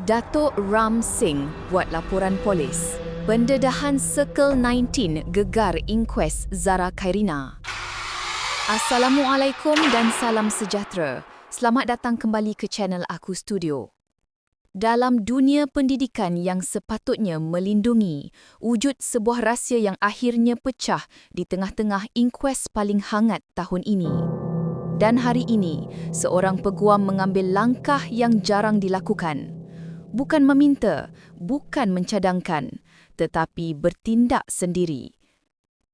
Datuk Ram Singh buat laporan polis. Pendedahan Circle 19 gegar inkues Zara Khairina. Assalamualaikum dan salam sejahtera. Selamat datang kembali ke channel Aku Studio. Dalam dunia pendidikan yang sepatutnya melindungi, wujud sebuah rahsia yang akhirnya pecah di tengah-tengah inkues paling hangat tahun ini. Dan hari ini, seorang peguam mengambil langkah yang jarang dilakukan. Bukan meminta, bukan mencadangkan, tetapi bertindak sendiri.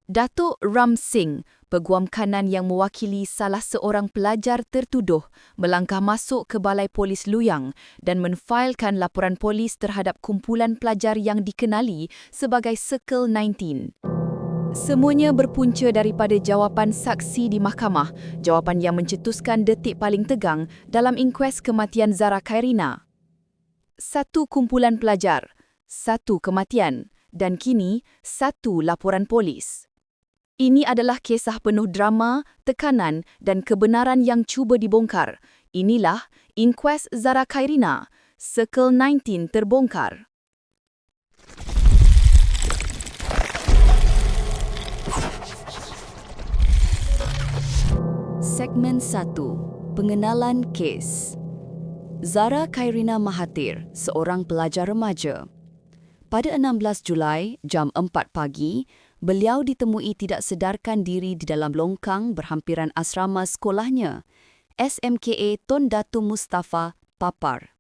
Datuk Ram Singh, peguam kanan yang mewakili salah seorang pelajar tertuduh, melangkah masuk ke Balai Polis Luyang dan menfailkan laporan polis terhadap kumpulan pelajar yang dikenali sebagai Circle 19. Semuanya berpunca daripada jawapan saksi di mahkamah, jawapan yang mencetuskan detik paling tegang dalam inkues kematian Zara Khairina satu kumpulan pelajar, satu kematian dan kini satu laporan polis. Ini adalah kisah penuh drama, tekanan dan kebenaran yang cuba dibongkar. Inilah Inquest Zara Khairina, Circle 19 terbongkar. Segmen 1. Pengenalan kes. Zara Khairina Mahathir, seorang pelajar remaja. Pada 16 Julai, jam 4 pagi, beliau ditemui tidak sedarkan diri di dalam longkang berhampiran asrama sekolahnya, SMKA Tun Datu Mustafa, Papar.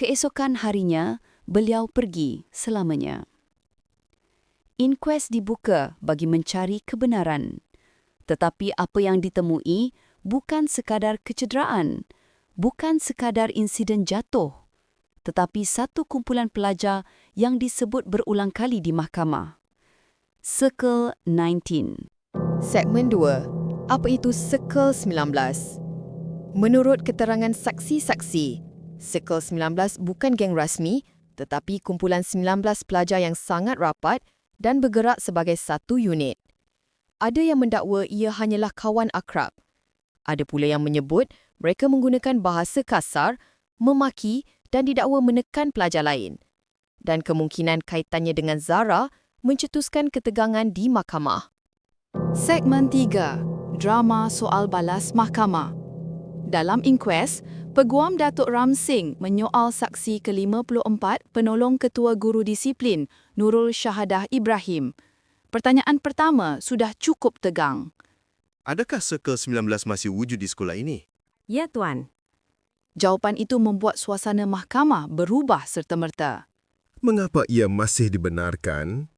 Keesokan harinya, beliau pergi selamanya. Inquest dibuka bagi mencari kebenaran. Tetapi apa yang ditemui bukan sekadar kecederaan, bukan sekadar insiden jatuh, tetapi satu kumpulan pelajar yang disebut berulang kali di mahkamah. Circle 19 Segmen 2. Apa itu Circle 19? Menurut keterangan saksi-saksi, Circle 19 bukan geng rasmi tetapi kumpulan 19 pelajar yang sangat rapat dan bergerak sebagai satu unit. Ada yang mendakwa ia hanyalah kawan akrab. Ada pula yang menyebut mereka menggunakan bahasa kasar, memaki dan didakwa menekan pelajar lain. Dan kemungkinan kaitannya dengan Zara mencetuskan ketegangan di mahkamah. Segmen 3. Drama soal balas mahkamah. Dalam inkues, Peguam Datuk Ram Singh menyoal saksi ke-54 penolong Ketua Guru Disiplin Nurul Syahadah Ibrahim. Pertanyaan pertama sudah cukup tegang. Adakah Circle 19 masih wujud di sekolah ini? Ya, Tuan. Jawapan itu membuat suasana mahkamah berubah serta-merta. Mengapa ia masih dibenarkan?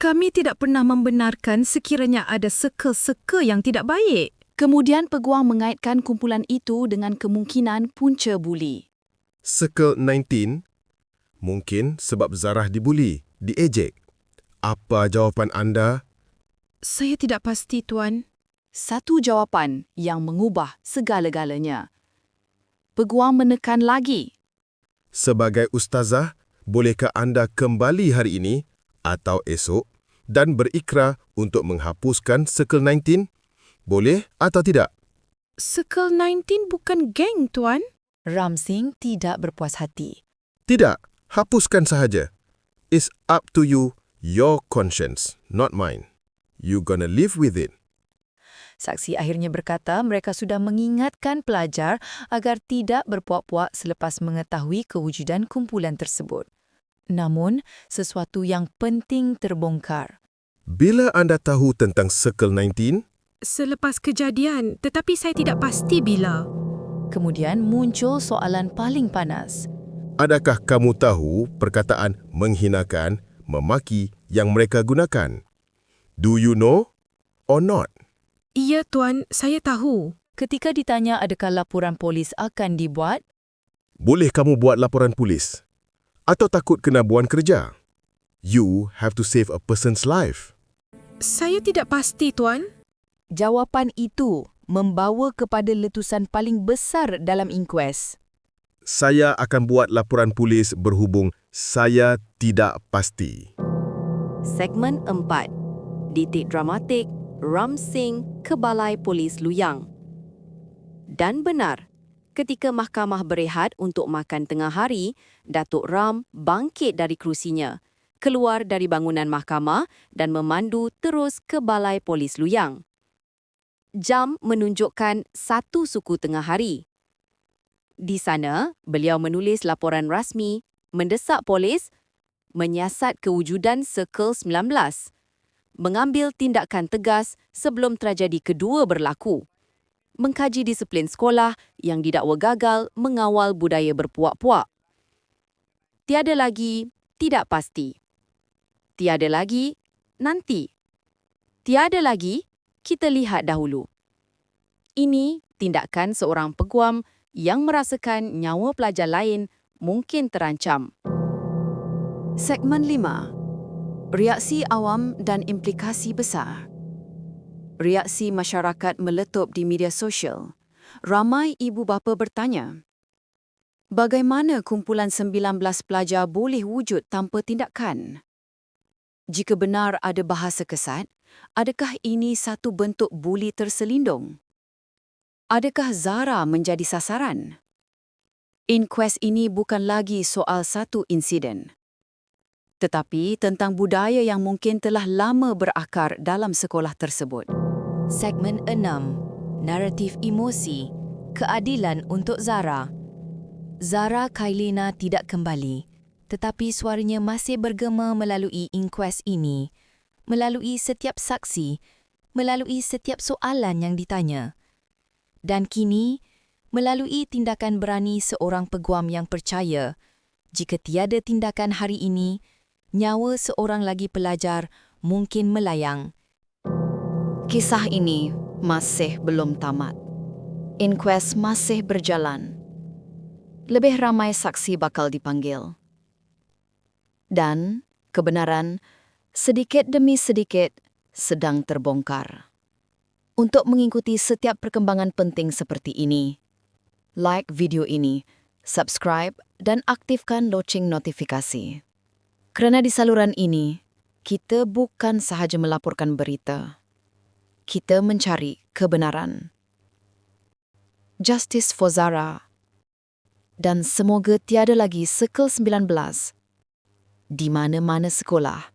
Kami tidak pernah membenarkan sekiranya ada seka-seka yang tidak baik. Kemudian peguam mengaitkan kumpulan itu dengan kemungkinan punca buli. Circle 19? Mungkin sebab Zarah dibuli, diejek. Apa jawapan anda? Saya tidak pasti, Tuan. Satu jawapan yang mengubah segala-galanya. Peguam menekan lagi. Sebagai ustazah, bolehkah anda kembali hari ini atau esok dan berikrar untuk menghapuskan Circle 19? Boleh atau tidak? Circle 19 bukan geng, Tuan. Ram Singh tidak berpuas hati. Tidak, hapuskan sahaja. It's up to you, your conscience, not mine. You gonna live with it. Saksi akhirnya berkata mereka sudah mengingatkan pelajar agar tidak berpuak-puak selepas mengetahui kewujudan kumpulan tersebut. Namun, sesuatu yang penting terbongkar. Bila anda tahu tentang Circle 19? Selepas kejadian, tetapi saya tidak pasti bila. Kemudian muncul soalan paling panas. Adakah kamu tahu perkataan menghinakan, memaki yang mereka gunakan? Do you know or not? Ya, Tuan, saya tahu. Ketika ditanya adakah laporan polis akan dibuat, Boleh kamu buat laporan polis? Atau takut kena buang kerja? You have to save a person's life. Saya tidak pasti, Tuan. Jawapan itu membawa kepada letusan paling besar dalam inkues. Saya akan buat laporan polis berhubung saya tidak pasti. Segmen 4. Detik dramatik Ram Singh ke Balai Polis Luyang. Dan benar, Ketika mahkamah berehat untuk makan tengah hari, Datuk Ram bangkit dari kerusinya, keluar dari bangunan mahkamah dan memandu terus ke Balai Polis Luyang. Jam menunjukkan satu suku tengah hari. Di sana, beliau menulis laporan rasmi, mendesak polis, menyiasat kewujudan Circle 19, mengambil tindakan tegas sebelum tragedi kedua berlaku, mengkaji disiplin sekolah yang didakwa gagal mengawal budaya berpuak-puak. Tiada lagi, tidak pasti. Tiada lagi, nanti. Tiada lagi, kita lihat dahulu. Ini tindakan seorang peguam yang merasakan nyawa pelajar lain mungkin terancam. Segmen 5. Reaksi awam dan implikasi besar. Reaksi masyarakat meletup di media sosial. Ramai ibu bapa bertanya, bagaimana kumpulan 19 pelajar boleh wujud tanpa tindakan? Jika benar ada bahasa kesat, adakah ini satu bentuk buli terselindung? Adakah Zara menjadi sasaran? Inquest ini bukan lagi soal satu insiden, tetapi tentang budaya yang mungkin telah lama berakar dalam sekolah tersebut. Segmen 6. Naratif emosi. Keadilan untuk Zara. Zara Kailina tidak kembali, tetapi suaranya masih bergema melalui inquest ini, melalui setiap saksi, melalui setiap soalan yang ditanya. Dan kini, melalui tindakan berani seorang peguam yang percaya, jika tiada tindakan hari ini, nyawa seorang lagi pelajar mungkin melayang. Kisah ini masih belum tamat. Inquest masih berjalan. Lebih ramai saksi bakal dipanggil. Dan kebenaran sedikit demi sedikit sedang terbongkar. Untuk mengikuti setiap perkembangan penting seperti ini, like video ini, subscribe dan aktifkan loceng notifikasi. Kerana di saluran ini, kita bukan sahaja melaporkan berita. Kita mencari kebenaran. Justice for Zara. Dan semoga tiada lagi Circle 19 di mana-mana sekolah